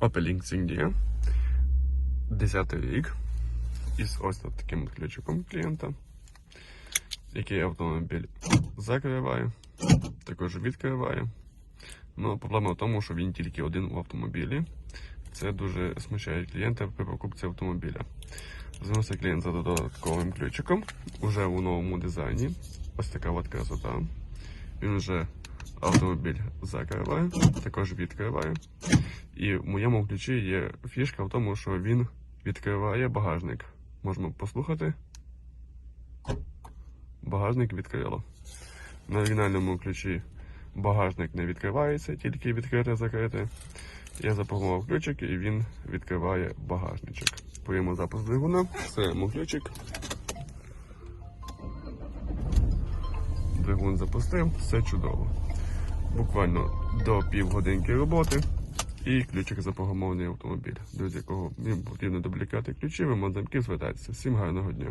Opel Insignia. 10 рік. Із ось таким ключиком клієнта, який автомобіль закриває, також відкриває. Ну, проблема в тому, що він тільки один в автомобілі. Це дуже смущає клієнта при покупці автомобіля. Звернувся клієнт за додатковим ключиком, уже у новому дизайні. Ось така от красота. Він вже автомобіль закриває, також відкриває. І в моєму ключі є фішка в тому, що він відкриває багажник. Можемо послухати. Багажник відкрило. На оригінальному ключі багажник не відкривається, тільки відкрите закрите. Я запропонував ключик і він відкриває багажничок. Поїмо запуск двигуна, ставимо ключик. Двигун запустив, все чудово. Буквально до півгодинки роботи і ключик запрограмований автомобіль. до якого їм потрібно дублікати ключі, ви можете звертатися. Всім гарного дня.